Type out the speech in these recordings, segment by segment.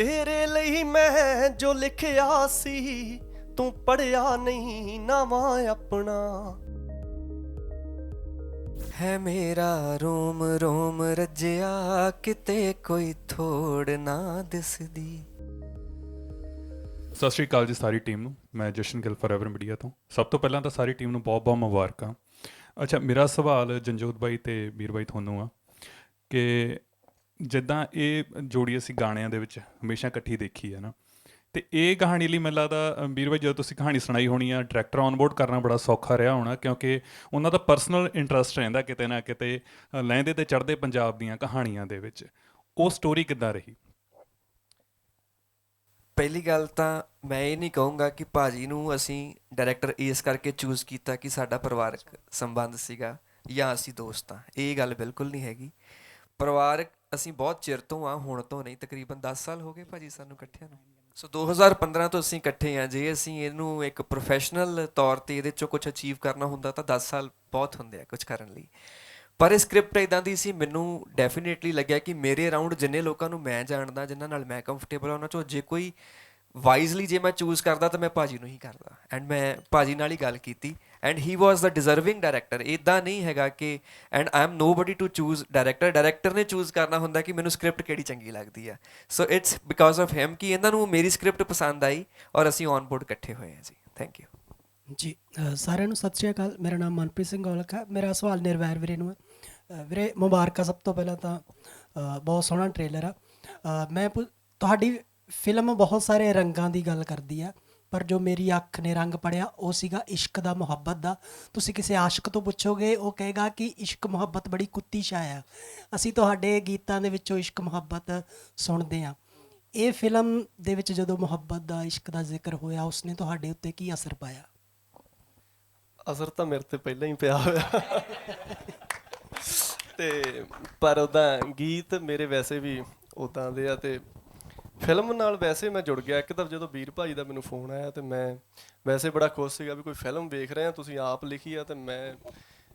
ਤੇਰੇ ਲਈ ਮੈਂ ਜੋ ਲਿਖਿਆ ਸੀ, ਤੂੰ ਪੜਿਆ ਨਹੀਂ ਨਾਵਾਂ ਆਪਣਾ। ਹੈ ਮੇਰਾ ਰੋਮ ਰੋਮ ਰੱਜਿਆ, ਕਿਤੇ ਕੋਈ ਥੋੜ ਨਾ ਦਿਸਦੀ। ਸਤਿ ਸ਼੍ਰੀ ਅਕਾਲ ਜੀ ਸਾਰੀ ਟੀਮ ਨੂੰ। ਮੈਂ ਜਸ਼ਨ ਗਿੱਲ ਫੋਰਐਵਰ ਮੀਡੀਆ ਤੋਂ। ਸਭ ਤੋਂ ਪਹਿਲਾਂ ਤਾਂ ਸਾਰੀ ਟੀਮ ਨੂੰ ਬਹੁਤ-ਬਹੁਤ ਮੁਬਾਰਕਾਂ। ਅੱਛਾ, ਮੇਰਾ ਸਵਾਲ ਜੰਜੋਤ ਬਾਈ ਤੇ ਵੀਰ ਬਾਈ ਤੁਹਾਨੂੰ ਆ ਕਿ ਜਿੱਦਾਂ ਇਹ ਜੋੜੀ ਅਸੀਂ ਗਾਣਿਆਂ ਦੇ ਵਿੱਚ ਹਮੇਸ਼ਾ ਇਕੱਠੀ ਦੇਖੀ ਹੈ ਨਾ। ਤੇ ਇਹ ਕਹਾਣੀ ਲਈ ਮੈਨੂੰ ਲੱਗਦਾ ਵੀਰ ਬਾਈ ਜਦੋਂ ਤੁਸੀਂ ਕਹਾਣੀ ਸੁਣਾਈ ਹੋਣੀ ਆ ਡਾਇਰੈਕਟਰ ਔਨਬੋਰਡ ਕਰਨਾ ਬੜਾ ਸੌਖਾ ਰਿਹਾ ਹੋਣਾ ਕਿਉਂਕਿ ਉਹਨਾਂ ਦਾ ਪਰਸਨਲ ਇੰਟਰਸਟ ਰਹਿੰਦਾ ਕਿਤੇ ਨਾ ਕਿਤੇ ਅ, ਲਹਿੰਦੇ ਤੇ ਚੜ੍ਹਦੇ ਪੰਜਾਬ ਦੀਆਂ ਕਹਾਣੀਆਂ ਦੇ ਵਿੱਚ। ਉਹ ਸਟੋਰੀ ਕਿੱਦਾਂ ਰਹੀ? ਪਹਿਲੀ ਗੱਲ ਤਾਂ ਮੈਂ ਇਹ ਨਹੀਂ ਕਹੂੰਗਾ ਕਿ ਭਾਜੀ ਨੂੰ ਅਸੀਂ ਡਾਇਰੈਕਟਰ ਇਸ ਕਰਕੇ ਚੂਜ਼ ਕੀਤਾ ਕਿ ਸਾਡਾ ਪਰਿਵਾਰਕ ਸੰਬੰਧ ਸੀਗਾ ਜਾਂ ਅਸੀਂ ਦੋਸਤ ਹਾਂ। ਇਹ ਗੱਲ ਬਿਲਕੁਲ ਨਹੀਂ ਹੈਗੀ। ਪਰਿਵਾਰਕ ਅਸੀਂ ਬਹੁਤ ਚਿਰ ਤੋਂ ਆ, ਹੁਣ ਤੋਂ ਨਹੀਂ, ਤਕਰੀਬਨ 10 ਸਾਲ ਹੋ ਗਏ ਭਾਜੀ ਸਾਨੂੰ ਇਕੱਠਿਆਂ ਨੂੰ। ਸੋ 2015 ਤੋਂ ਅਸੀਂ ਇਕੱਠੇ ਆ, ਜੇ ਅਸੀਂ ਇਹਨੂੰ ਇੱਕ ਪ੍ਰੋਫੈਸ਼ਨਲ ਤੌਰ ਤੇ ਇਹਦੇ ਚੋਂ ਕੁਝ ਅਚੀਵ ਕਰਨਾ ਹੁੰਦਾ ਤਾਂ 10 ਸਾਲ ਬਹੁਤ ਹੁੰਦੇ ਆ ਕੁਝ ਕਰਨ ਲਈ। ਪਰ ਇਹ ਸਕ੍ਰਿਪਟ ਇਦਾਂ ਦੀ ਸੀ, ਮੈਨੂੰ ਡੈਫੀਨੇਟਲੀ ਲੱਗਿਆ ਕਿ ਮੇਰੇ ਅਰਾਊਂਡ ਜਿੰਨੇ ਲੋਕਾਂ ਨੂੰ ਮੈਂ ਜਾਣਦਾ, ਜਿਨ੍ਹਾਂ ਨਾਲ ਮੈਂ ਕੰਫਰਟੇਬਲ ਉਹਨਾਂ ਚੋਂ ਜੇ ਕੋਈ ਵਾਈਜ਼ਲੀ ਜੇ ਮੈਂ ਚੂਜ਼ ਕਰਦਾ ਤਾਂ ਮੈਂ ਭਾਜੀ ਨੂੰ ਹੀ ਕਰਦਾ। ਐਂਡ ਮੈਂ ਭਾਜੀ ਨਾਲ ਹੀ ਗੱਲ ਕੀਤੀ। ਐਂਡ ਹੀ ਵਾਸ ਦਾ ਡਿਜ਼ਰਵਿੰਗ ਡਾਇਰੈਕਟਰ ਇਦਾਂ ਨਹੀਂ ਹੈਗਾ ਕਿ and I am nobody to choose director director ਨੇ ਚੂਜ਼ ਕਰਨਾ ਹੁੰਦਾ ਕਿ ਮੈਨੂੰ ਸਕ੍ਰਿਪਟ ਕਿਹੜੀ ਚੰਗੀ ਲੱਗਦੀ ਆ। So it's because of him ਕਿ ਇਹਨਾਂ ਨੂੰ ਮੇਰੀ ਸਕ੍ਰਿਪਟ ਪਸੰਦ ਆਈ ਔਰ ਅਸੀਂ ਔਨ ਬੋਰਡ ਇਕੱਠੇ ਹੋਏ ਹਾਂ ਜੀ। ਥੈਂਕ ਯੂ ਜੀ ਸਾਰਿਆਂ ਨੂੰ ਸਤਿ ਸ਼੍ਰੀ ਅਕਾਲ। ਮੇਰਾ ਨਾਮ ਮਨਪ੍ਰੀਤ ਸਿੰਘ ਔਲਖ ਹੈ। ਮੇਰਾ ਸਵਾਲ ਨਿਰਵੈਰ ਵੀਰੇ ਨੂੰ ਹੈ। ਅ, ਵੀਰੇ ਮੁਬਾਰਕਾਂ ਸਭ ਤੋਂ ਪਹਿਲਾਂ ਤਾਂ ਬਹੁਤ ਸੋਹਣਾ ਟ੍ਰੇਲਰ ਆ। ਮੈਂ ਪੁ- ਤੁਹਾਡੀ ਫਿਲਮ ਬਹੁਤ ਸਾਰੇ ਰੰਗਾਂ ਦੀ ਗੱਲ ਕਰਦੀ ਆ। ਪਰ ਜੋ ਮੇਰੀ ਅੱਖ ਨੇ ਰੰਗ ਪੜਿਆ, ਉਹ ਸੀਗਾ ਇਸ਼ਕ ਦਾ ਮੁਹੱਬਤ ਦਾ। ਤੁਸੀਂ ਕਿਸੇ ਆਸ਼ਿਕ ਤੋਂ ਪੁੱਛੋਗੇ, ਉਹ ਕਹੇਗਾ ਕਿ ਇਸ਼ਕ ਮੁਹੱਬਤ ਬੜੀ ਕੁੱਤੀ ਸ਼ਾਇ ਆ। ਅਸੀਂ ਤੁਹਾਡੇ ਗੀਤਾਂ ਦੇ ਵਿੱਚੋਂ ਇਸ਼ਕ ਮੁਹੱਬਤ ਸੁਣਦੇ ਆ ਇਹ ਫਿਲਮ ਦੇ ਵਿੱਚ ਜਦੋਂ ਮੁਹੱਬਤ ਦਾ, ਇਸ਼ਕ ਦਾ ਜ਼ਿਕਰ ਹੋਇਆ, ਉਸਨੇ ਤੁਹਾਡੇ ਉੱਤੇ ਕੀ ਅਸਰ ਪਾਇਆ? ਅਸਰ ਤਾਂ ਮੇਰੇ ਤੇ ਪਹਿਲਾਂ ਹੀ ਪਿਆ ਹੋਇਆ। ਤੇ ਪਰ ਉਹਦਾ ਗੀਤ ਮੇਰੇ ਵੈਸੇ ਵੀ ਉਦਾਂ ਦੇ ਆ ਤੇ ਫਿਲਮ ਨਾਲ ਵੈਸੇ ਮੈਂ ਜੁੜ ਗਿਆ। ਇੱਕ ਤਾਂ ਜਦੋਂ ਵੀਰ ਭਾਜੀ ਦਾ ਮੈਨੂੰ ਫੋਨ ਆਇਆ ਤੇ ਮੈਂ ਵੈਸੇ ਬੜਾ ਖੁਸ਼ ਸੀਗਾ ਵੀ ਕੋਈ ਫਿਲਮ ਵੇਖ ਰਹੇ ਆ, ਤੁਸੀਂ ਆਪ ਲਿਖੀ ਆ ਤੇ ਮੈਂ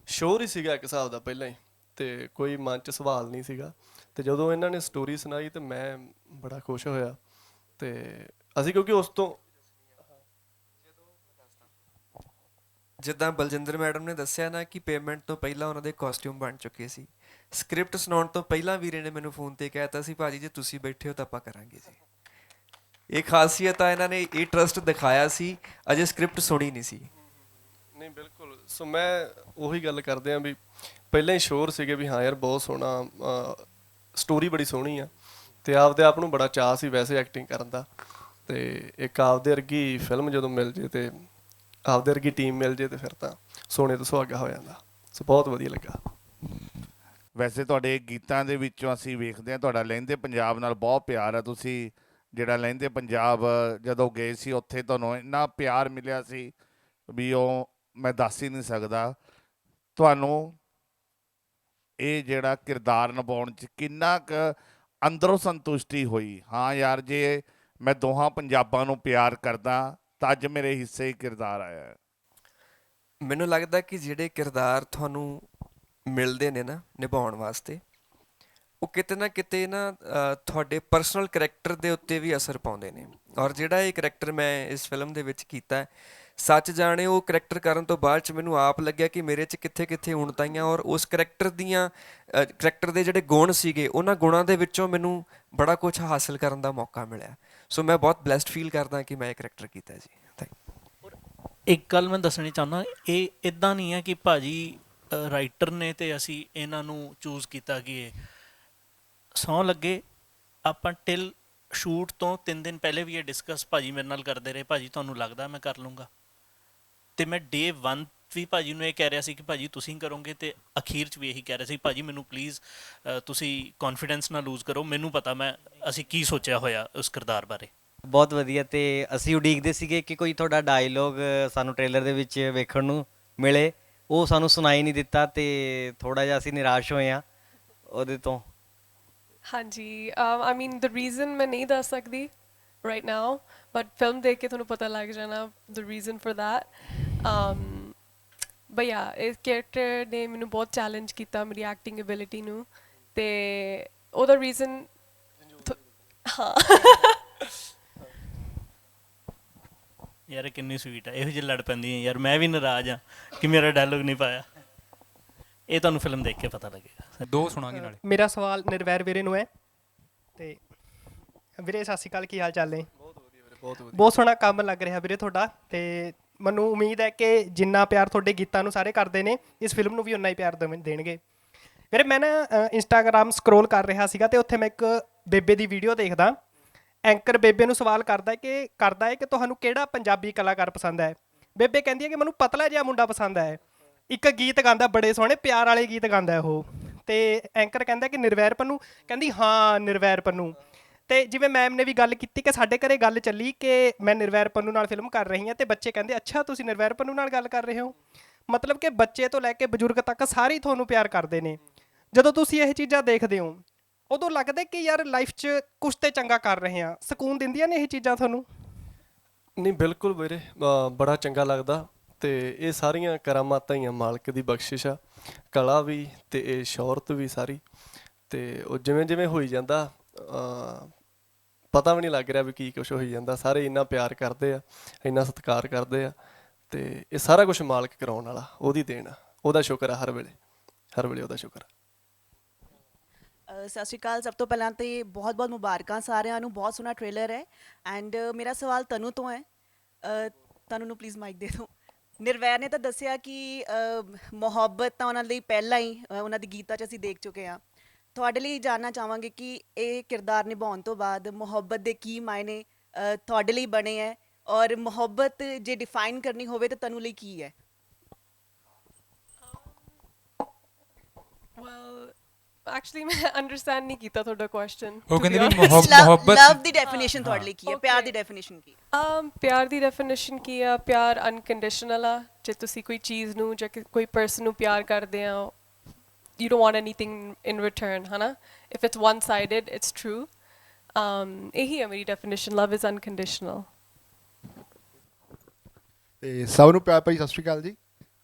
ਸ਼ੋਰ ਹੀ ਸੀਗਾ ਇੱਕ ਹਿਸਾਬ ਦਾ ਪਹਿਲਾਂ ਹੀ। ਤੇ ਕੋਈ ਮਨ 'ਚ ਸਵਾਲ ਨਹੀਂ ਸੀਗਾ। ਤੇ ਜਦੋਂ ਇਹਨਾਂ ਨੇ ਸਟੋਰੀ ਸੁਣਾਈ ਤੇ ਮੈਂ ਬੜਾ ਖੁਸ਼ ਹੋਇਆ। ਤੇ ਅਸੀਂ ਕਿਉਂਕਿ ਉਸ ਤੋਂ ਜਿੱਦਾਂ ਬਲਜਿੰਦਰ ਮੈਡਮ ਨੇ ਦੱਸਿਆ ਨਾ ਕਿ ਪੇਮੈਂਟ ਤੋਂ ਪਹਿਲਾਂ ਉਹਨਾਂ ਦੇ ਕਾਸਟਿਊਮ ਬਣ ਚੁੱਕੇ ਸੀ। ਸਕ੍ਰਿਪਟ ਸੁਣਾਉਣ ਤੋਂ ਪਹਿਲਾਂ ਵੀਰੇ ਨੇ ਮੈਨੂੰ ਫੋਨ ਤੇ ਕਹਿਤਾ ਸੀ, ਭਾਜੀ, ਜੇ ਤੁਸੀਂ ਬੈਠੇ ਹੋ ਤਾਂ ਆਪਾਂ ਕਰਾਂਗੇ ਜੀ। ਇਹ ਖਾਸੀਅਤ ਆ, ਇਹਨਾਂ ਨੇ ਇਹ ਟਰਸਟ ਦਿਖਾਇਆ ਸੀ, ਅਜੇ ਸਕ੍ਰਿਪਟ ਸੁਣੀ ਨਹੀਂ ਸੀ। ਨਹੀਂ, ਬਿਲਕੁਲ। ਸੋ ਮੈਂ ਉਹੀ ਗੱਲ ਕਰਦੇ ਆ ਵੀ ਪਹਿਲਾਂ ਹੀ ਸ਼ੋਰ ਸੀਗੇ ਵੀ ਹਾਂ ਯਾਰ, ਬਹੁਤ ਸੋਹਣਾ ਸਟੋਰੀ ਬੜੀ ਸੋਹਣੀ ਆ। ਤੇ ਆਪਦੇ ਆਪ ਨੂੰ ਬੜਾ ਚਾਹ ਸੀ ਵੈਸੇ ਐਕਟਿੰਗ ਕਰਨ ਦਾ। ਤੇ ਇੱਕ ਆਪਦੇ ਵਰਗੀ ਫਿਲਮ ਜਦੋਂ ਮਿਲ ਜੇ ਤੇ ਆਪਦੇ ਵਰਗੀ ਟੀਮ ਮਿਲ ਜੇ ਤੇ ਫਿਰ ਤਾਂ ਸੋਨੇ ਤੋਂ ਸੁਹਾਗਾ ਹੋ ਜਾਂਦਾ। ਸੋ ਬਹੁਤ ਵਧੀਆ ਲੱਗਾ। ਵੈਸੇ ਤੁਹਾਡੇ ਗੀਤਾਂ ਦੇ ਵਿੱਚੋਂ ਅਸੀਂ ਵੇਖਦੇ ਹਾਂ, ਤੁਹਾਡਾ ਲਹਿੰਦੇ ਪੰਜਾਬ ਨਾਲ ਬਹੁਤ ਪਿਆਰ ਹੈ ਤੁਸੀਂ, ਜਿਹੜਾ ਲਹਿੰਦੇ ਪੰਜਾਬ ਜਦੋਂ ਗਏ ਸੀ, ਉੱਥੇ ਤੁਹਾਨੂੰ ਇੰਨਾ ਪਿਆਰ ਮਿਲਿਆ ਸੀ ਵੀ ਉਹ ਮੈਂ ਦੱਸ ਹੀ ਨਹੀਂ ਸਕਦਾ। ਤੁਹਾਨੂੰ ਇਹ ਜਿਹੜਾ ਕਿਰਦਾਰ ਨਿਭਾਉਣ ਚ ਕਿੰਨਾ ਕੁ ਅੰਦਰੋਂ ਸੰਤੁਸ਼ਟੀ ਹੋਈ? ਹਾਂ ਯਾਰ, ਜੇ ਮੈਂ ਦੋਹਾਂ ਪੰਜਾਬਾਂ ਨੂੰ ਪਿਆਰ ਕਰਦਾ ਤਾਂ ਅੱਜ ਮੇਰੇ ਹਿੱਸੇ ਹੀ ਕਿਰਦਾਰ ਆਇਆ ਮੈਨੂੰ ਲੱਗਦਾ ਕਿ ਜਿਹੜੇ ਕਿਰਦਾਰ ਤੁਹਾਨੂੰ ਮਿਲਦੇ ਨੇ ਨਾ ਨਿਭਾਉਣ ਵਾਸਤੇ ਉਹ ਕਿਤੇ ਨਾ ਕਿਤੇ ਨਾ ਤੁਹਾਡੇ ਪਰਸਨਲ ਕੈਰੈਕਟਰ ਦੇ ਉੱਤੇ ਵੀ ਅਸਰ ਪਾਉਂਦੇ ਨੇ। ਔਰ ਜਿਹੜਾ ਇਹ ਕੈਰੈਕਟਰ ਮੈਂ ਇਸ ਫਿਲਮ ਦੇ ਵਿੱਚ ਕੀਤਾ ਹੈ, ਸੱਚ ਜਾਣੇ ਉਹ ਕੈਰੈਕਟਰ ਕਰਨ ਤੋਂ ਬਾਅਦ ਚ ਮੈਨੂੰ ਆਪ ਲੱਗਿਆ ਕਿ ਮੇਰੇ ਚ ਕਿੱਥੇ-ਕਿੱਥੇ ਉਣਤਾਈਆਂ ਔਰ ਉਸ ਕੈਰੈਕਟਰ ਦੀਆਂ ਕੈਰੈਕਟਰ ਦੇ ਜਿਹੜੇ ਗੁਣ ਸੀਗੇ ਉਹਨਾਂ ਗੁਣਾਂ ਦੇ ਵਿੱਚੋਂ ਮੈਨੂੰ ਬੜਾ ਕੁਝ ਹਾਸਲ ਕਰਨ ਦਾ ਮੌਕਾ ਮਿਲਿਆ। ਸੋ ਮੈਂ ਬਹੁਤ ਬlesed ਫੀਲ ਕਰਦਾ ਕਿ ਮੈਂ ਇਹ ਕੈਰੈਕਟਰ ਕੀਤਾ ਜੀ। ਥੈਂਕ ਇੱਕ ਗੱਲ ਮੈਂ ਦੱਸਣੀ ਚਾਹੁੰਦਾ ਇਹ ਇਦਾਂ ਨਹੀਂ ਹੈ ਕਿ ਭਾਜੀ ਰਾਈਟਰ ਨੇ ਤੇ ਅਸੀਂ ਇਹਨਾਂ ਨੂੰ ਚੂਜ਼ ਕੀਤਾ ਕਿ ਇਹ ਸੌ ਲੱਗੇ, ਆਪਾਂ ਟਿਲ ਸ਼ੂਟ ਤੋਂ 3 ਦਿਨ ਪਹਿਲੇ ਵੀ ਇਹ ਡਿਸਕਸ ਭਾਜੀ ਮੇਰੇ ਨਾਲ ਕਰਦੇ ਰਹੇ, ਭਾਜੀ ਤੁਹਾਨੂੰ ਲੱਗਦਾ ਮੈਂ ਕਰ ਲੂੰਗਾ? ਤੇ ਮੈਂ ਡੇ 1 ਵੀ ਭਾਜੀ ਨੂੰ ਇਹ ਕਹਿ ਰਿਹਾ ਸੀ ਕਿ ਭਾਜੀ ਤੁਸੀਂ ਕਰੋਗੇ ਤੇ ਅਖੀਰ 'ਚ ਵੀ ਇਹੀ ਕਹਿ ਰਿਹਾ ਸੀ, ਭਾਜੀ ਮੈਨੂੰ ਪਲੀਜ਼ ਤੁਸੀਂ ਕੌਨਫੀਡੈਂਸ ਨਾ ਲੂਜ਼ ਕਰੋ, ਮੈਨੂੰ ਪਤਾ ਮੈਂ, ਅਸੀਂ ਕੀ ਸੋਚਿਆ ਹੋਇਆ ਉਸ ਕਿਰਦਾਰ ਬਾਰੇ। ਬਹੁਤ ਵਧੀਆ ਤੇ ਅਸੀਂ ਉਡੀਕਦੇ ਸੀਗੇ ਕਿ ਕੋਈ ਤੁਹਾਡਾ ਡਾਇਲੋਗ ਸਾਨੂੰ ਟ੍ਰੇਲਰ ਦੇ ਵਿੱਚ ਵੇਖਣ ਨੂੰ ਮਿਲੇ। ਉਹ ਸਾਨੂੰ ਸੁਣਾਈ ਨਹੀਂ ਦਿੱਤਾ ਤੇ ਥੋੜਾ ਜਿਹਾ ਅਸੀਂ ਨਿਰਾਸ਼ ਹੋਏ ਆ ਉਹਦੇ ਤੋਂ। ਹਾਂਜੀ ਆਈ ਮੀਨ ਦ ਰੀਜ਼ਨ ਮੈਂ ਨਹੀਂ ਦੱਸ ਸਕਦੀ ਰਾਈਟ ਨਾਓ ਬਟ ਫਿਲਮ ਦੇਖ ਕੇ ਤੁਹਾਨੂੰ ਪਤਾ ਲੱਗ ਜਾਣਾ the reason for that um but yeah ਇਸ ਕੈਰੈਕਟਰ ਨੇ ਮੈਨੂੰ ਬਹੁਤ ਚੈਲੰਜ ਕੀਤਾ ਮੇਰੀ ਐਕਟਿੰਗ ਐਬਿਲਿਟੀ ਨੂੰ ਤੇ ਉਹਦਾ ਰੀਜ਼ਨ ਹਾਂ। ਯਾਰ ਕਿੰਨੀ ਸਵੀਟ ਹੈ ਇਹੋ ਜਿਹੀ ਲੜ ਪੈਂਦੀਆਂ ਯਾਰ ਮੈਂ ਵੀ ਨਾਰਾਜ਼ ਆ ਕਿ ਮੇਰਾ ਡਾਇਲੋਗ ਨਹੀਂ ਪਾਇਆ। ਇਹ ਤੁਹਾਨੂੰ ਫਿਲਮ ਦੇਖ ਕੇ ਪਤਾ ਲੱਗੇਗਾ। ਦੋ ਸੁਣਾਂਗੇ ਨਾਲੇ। ਮੇਰਾ ਸਵਾਲ ਨਿਰਵੈਰ ਵੀਰੇ ਨੂੰ ਹੈ। ਤੇ ਵੀਰੇ ਸਤਿ ਸ਼੍ਰੀ ਅਕਾਲ ਕੀ ਹਾਲ ਚਾਲ ਨੇ? ਬਹੁਤ ਵਧੀਆ ਵੀਰੇ ਬਹੁਤ ਵਧੀਆ। ਬਹੁਤ ਸੋਹਣਾ ਕੰਮ ਲੱਗ ਰਿਹਾ ਵੀਰੇ ਤੁਹਾਡਾ। ਤੇ ਮੈਨੂੰ ਉਮੀਦ ਹੈ ਕਿ ਜਿੰਨਾ ਪਿਆਰ ਤੁਹਾਡੇ ਗੀਤਾਂ ਨੂੰ ਸਾਰੇ ਕਰਦੇ ਨੇ ਇਸ ਫਿਲਮ ਨੂੰ ਵੀ ਉਨਾ ਹੀ ਪਿਆਰ ਦੇਣਗੇ। ਵੀਰੇ ਮੈਂ ਨਾ ਇੰਸਟਾਗ੍ਰam ਸਕਰੋਲ ਕਰ ਰਿਹਾ ਸੀਗਾ ਤੇ ਉੱਥੇ ਮੈਂ ਇੱਕ ਬੇਬੇ ਦੀ ਵੀਡੀਓ ਦੇਖਦਾ। ਐਂਕਰ ਬੇਬੇ ਨੂੰ ਸਵਾਲ ਕਰਦਾ ਹੈ ਕਿ, ਕਰਦਾ ਹੈ ਕਿ ਤੁਹਾਨੂੰ ਕਿਹੜਾ ਪੰਜਾਬੀ ਕਲਾਕਾਰ ਪਸੰਦ ਹੈ? ਬੇਬੇ ਕਹਿੰਦੀ ਹੈ ਕਿ ਮੈਨੂੰ ਪਤਲਾ ਜਿਹਾ ਮੁੰਡਾ ਪਸੰਦ ਹੈ। ਇੱਕ ਗੀਤ ਗਾਉਂਦਾ, ਬੜੇ ਸੋਹਣੇ ਪਿਆਰ ਵਾਲੇ ਗੀਤ ਗਾਉਂਦਾ ਉਹ। ਤੇ ਐਂਕਰ ਕਹਿੰਦਾ ਕਿ ਨਿਰਵੈਰ ਪੰਨੂ, ਕਹਿੰਦੀ, ਹਾਂ, ਨਿਰਵੈਰ ਪੰਨੂ। ਤੇ ਜਿਵੇਂ ਮੈਮ ਨੇ ਵੀ ਗੱਲ ਕੀਤੀ ਕਿ ਸਾਡੇ ਘਰੇ ਗੱਲ ਚੱਲੀ ਕਿ ਮੈਂ ਨਿਰਵੈਰ ਪੰਨੂ ਨਾਲ ਫਿਲਮ ਕਰ ਰਹੀ ਹਾਂ ਤੇ ਬੱਚੇ ਕਹਿੰਦੇ, ਅੱਛਾ, ਤੁਸੀਂ ਨਿਰਵੈਰ ਪੰਨੂ ਨਾਲ ਗੱਲ ਕਰ ਰਹੇ ਹੋ? ਮਤਲਬ ਕਿ ਬੱਚੇ ਤੋਂ ਲੈ ਕੇ ਬਜ਼ੁਰਗ ਤੱਕ ਸਾਰੇ ਤੁਹਾਨੂੰ ਪਿਆਰ ਕਰਦੇ ਨੇ। ਜਦੋਂ ਤੁਸੀਂ ਇਹ ਚੀਜ਼ਾਂ ਦੇਖਦੇ ਹੋ ਉਦੋਂ ਲੱਗਦਾ ਕਿ ਯਾਰ ਲਾਈਫ 'ਚ ਕੁਝ ਤੇ ਚੰਗਾ ਕਰ ਰਹੇ ਹਾਂ। ਸਕੂਨ ਦਿੰਦੀਆਂ ਨੇ ਇਹ ਚੀਜ਼ਾਂ ਤੁਹਾਨੂੰ? ਨਹੀਂ, ਬਿਲਕੁਲ ਵੀਰੇ। ਬੜਾ ਚੰਗਾ ਲੱਗਦਾ ਤੇ ਇਹ ਸਾਰੀਆਂ ਕਰਾਮਾਤਾਂ ਹੀ ਆ, ਮਾਲਕ ਦੀ ਬਖਸ਼ਿਸ਼ ਆ, ਕਲਾ ਵੀ ਤੇ ਇਹ ਸ਼ੌਹਰਤ ਵੀ ਸਾਰੀ। ਤੇ ਉਹ ਜਿਵੇਂ ਜਿਵੇਂ ਹੋਈ ਜਾਂਦਾ ਪਤਾ ਵੀ ਨਹੀਂ ਲੱਗ ਰਿਹਾ ਵੀ ਕੀ ਕੁਝ ਹੋਈ ਜਾਂਦਾ। ਸਾਰੇ ਇੰਨਾ ਪਿਆਰ ਕਰਦੇ ਆ, ਇੰਨਾ ਸਤਿਕਾਰ ਕਰਦੇ ਆ ਤੇ ਇਹ ਸਾਰਾ ਕੁਝ ਮਾਲਕ ਕਰਾਉਣ ਵਾਲਾ, ਉਹਦੀ ਦੇਣ ਆ। ਉਹਦਾ ਸ਼ੁਕਰ ਆ ਹਰ ਵੇਲੇ ਹਰ ਵੇਲੇ ਉਹਦਾ ਸ਼ੁਕਰ ਆ। ਸਤਿ ਸ਼੍ਰੀ ਅਕਾਲ। ਸਭ ਤੋਂ ਪਹਿਲਾਂ ਤੇ ਬਹੁਤ ਬਹੁਤ ਮੁਬਾਰਕਾਂ ਸਾਰਿਆਂ ਨੂੰ। ਬਹੁਤ ਸੋਹਣਾ ਟ੍ਰੇਲਰ ਹੈ ਐਂਡ ਮੇਰਾ ਸਵਾਲ ਤਨੂ ਤੋਂ ਹੈ। ਅ, ਤਨੂ ਨੂੰ ਪਲੀਜ਼ ਮਾਈਕ ਦੇ ਦਿਓ। ਨਿਰਵੈਰ ਨੇ ਤਾਂ ਦੱਸਿਆ ਕਿ ਅ, ਮੁਹੱਬਤ ਤਾਂ ਉਹਨਾਂ ਲਈ ਪਹਿਲਾਂ ਹੀ ਅ, ਉਹਨਾਂ ਦੀ ਗੀਤਾਂ 'ਚ ਅਸੀਂ ਦੇਖ ਚੁੱਕੇ ਹਾਂ। ਤੁਹਾਡੇ ਲਈ ਜਾਨਣਾ ਚਾਹਾਂਗੇ ਕਿ ਇਹ ਕਿਰਦਾਰ ਨਿਭਾਉਣ ਤੋਂ ਬਾਅਦ ਮੁਹੱਬਤ ਦੇ ਕੀ ਮਾਇਨੇ ਅ, ਤੁਹਾਡੇ ਲਈ ਬਣੇ ਹੈ ਔਰ ਮੁਹੱਬਤ ਜੇ ਡਿਫਾਈਨ ਕਰਨੀ ਹੋਵੇ ਤਾਂ ਤਨੂ ਲਈ ਕੀ ਹੈ? Actually ਮੈਂ ਅੰਡਰਸਟੈਂਡ ਨਹੀਂ ਕੀਤਾ ਤੁਹਾਡਾ ਕੁਐਸਚਨ ਉਹ ਕਹਿੰਦੇ ਵੀ ਮੁਹੱਬ- ਮੁਹੱਬਤ ਲਵ ਦੀ ਡੈਫੀਨੇਸ਼ਨ ਤੁਹਾਡੇ ਲਈ ਕੀ ਹੈ? ਪਿਆਰ ਦੀ. ਡੈਫੀਨੇਸ਼ਨ ਕੀ ਹੈ? Um ਪਿਆਰ ਦੀ ਡੈਫੀਨੇਸ਼ਨ ਕੀ ਆ? ਪਿਆਰ ਅਨਕੰਡੀਸ਼ਨਲ ਆ। ਜੇ ਤੁਸੀਂ ਕੋਈ ਚੀਜ਼ ਨੂੰ ਜਾਂ ਕਿ- ਕੋਈ ਪਰਸਨ ਨੂੰ ਪਿਆਰ ਕਰਦੇ ਆ you don't want anything in return ਹਨਾ? If it's one sided it's true. Um ਇਹੀ ਹੈ ਮੇਰੀ ਡੈਫੀਨੇਸ਼ਨ love is unconditional. ਤੇ ਸਭ ਨੂੰ ਪਿਆਰ ਭਰੀ ਸਤਿ ਸ਼੍ਰੀ ਅਕਾਲ ਜੀ।